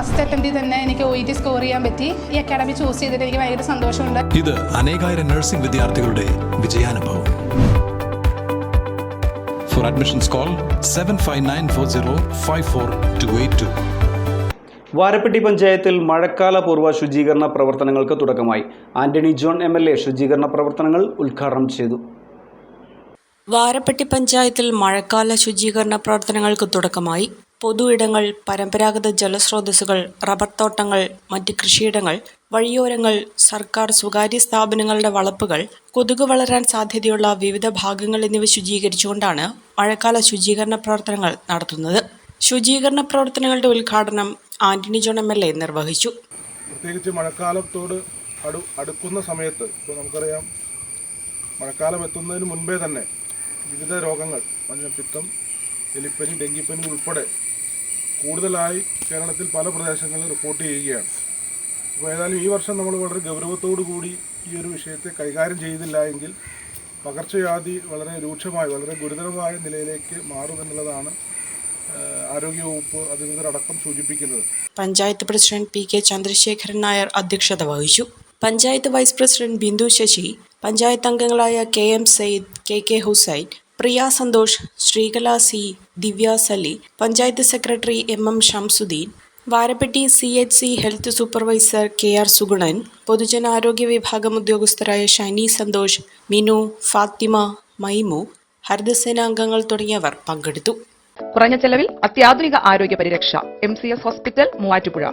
First അറ്റംപ്റ്റിൽ തന്നെ എനിക്ക് O T score ചെയ്യാൻ പറ്റി. ഈ അക്കാഡമി ചൂസ് ചെയ്തിട്ട് എനിക്ക് ഭയങ്കര സന്തോഷമുണ്ട്. ഇത് അനേകായിരം നഴ്സിംഗ് വിദ്യാർത്ഥികളുടെ വിജയാനുഭവം. For admissions call seven five nine four zero five four two eight two Varappetty പഞ്ചായത്തിൽ മഴക്കാല പൂർവ ശുചീകരണ പ്രവർത്തനങ്ങൾക്ക് തുടക്കമായി. Antony John M L A ശുചീകരണ പ്രവർത്തനങ്ങൾ ഉദ്ഘാടനം ചെയ്തു. വാരപ്പെട്ടി പഞ്ചായത്തിൽ മഴക്കാല ശുചീകരണ പ്രവർത്തനങ്ങൾക്ക് തുടക്കമായി. പൊതു ഇടങ്ങൾ പരമ്പരാഗത ജലസ്രോതസ്സുകൾ റബ്ബർ തോട്ടങ്ങൾ മറ്റ് കൃഷിയിടങ്ങൾ വഴിയോരങ്ങൾ സർക്കാർ സ്വകാര്യ സ്ഥാപനങ്ങളുടെ വളപ്പുകൾ കൊതുക് വളരാൻ സാധ്യതയുള്ള വിവിധ ഭാഗങ്ങൾ എന്നിവ ശുചീകരിച്ചുകൊണ്ടാണ് മഴക്കാല ശുചീകരണ പ്രവർത്തനങ്ങൾ നടത്തുന്നത്. ശുചീകരണ പ്രവർത്തനങ്ങളുടെ ഉദ്ഘാടനം Antony John M L A നിർവഹിച്ചു. പ്രത്യേകിച്ച് മഴക്കാലത്തോട് അടു അടുക്കുന്ന സമയത്ത് ഇപ്പോൾ നമുക്കറിയാം മഴക്കാലം എത്തുന്നതിന് മുൻപേ തന്നെ വിവിധ രോഗങ്ങൾ മഞ്ഞപ്പിത്തം എലിപ്പനി ഡെങ്കിപ്പനി ഉൾപ്പെടെ കൂടുതലായി കേരളത്തിൽ പല പ്രദേശങ്ങളിൽ റിപ്പോർട്ട് ചെയ്യുകയാണ്. അപ്പോൾ ഏതായാലും ഈ വർഷം നമ്മൾ വളരെ ഗൗരവത്തോടു കൂടി ഈ ഒരു വിഷയത്തെ കൈകാര്യം ചെയ്തില്ല എങ്കിൽ പകർച്ചവ്യാധി വളരെ രൂക്ഷമായി വളരെ ഗുരുതരമായ നിലയിലേക്ക് മാറുമെന്നുള്ളതാണ് ആരോഗ്യവകുപ്പ് അധികൃതരടക്കം സൂചിപ്പിക്കുന്നത്. Panchayat president P K Chandrasekharan Nair അധ്യക്ഷത വഹിച്ചു. പഞ്ചായത്ത് വൈസ് പ്രസിഡന്റ് ബിന്ദു ശശി പഞ്ചായത്ത് അംഗങ്ങളായ K M Sayyid K K Hussain Priya Santhosh Sreekala C. Divya Sali panchayat secretary M. M. Shamsuddin Varappetty C. H. C. Health supervisor K. R. Sugunan പൊതുജനാരോഗ്യ വിഭാഗം ഉദ്യോഗസ്ഥരായ ഷൈനി സന്തോഷ് മിനു ഫാത്തിമ മൈമു ഹരിതസേനാംഗങ്ങൾ തുടങ്ങിയവർ പങ്കെടുത്തു. കുറഞ്ഞ ചെലവിൽ അത്യാധുനിക ആരോഗ്യ പരിരക്ഷ M. C. S. Hospital Muvattupuzha.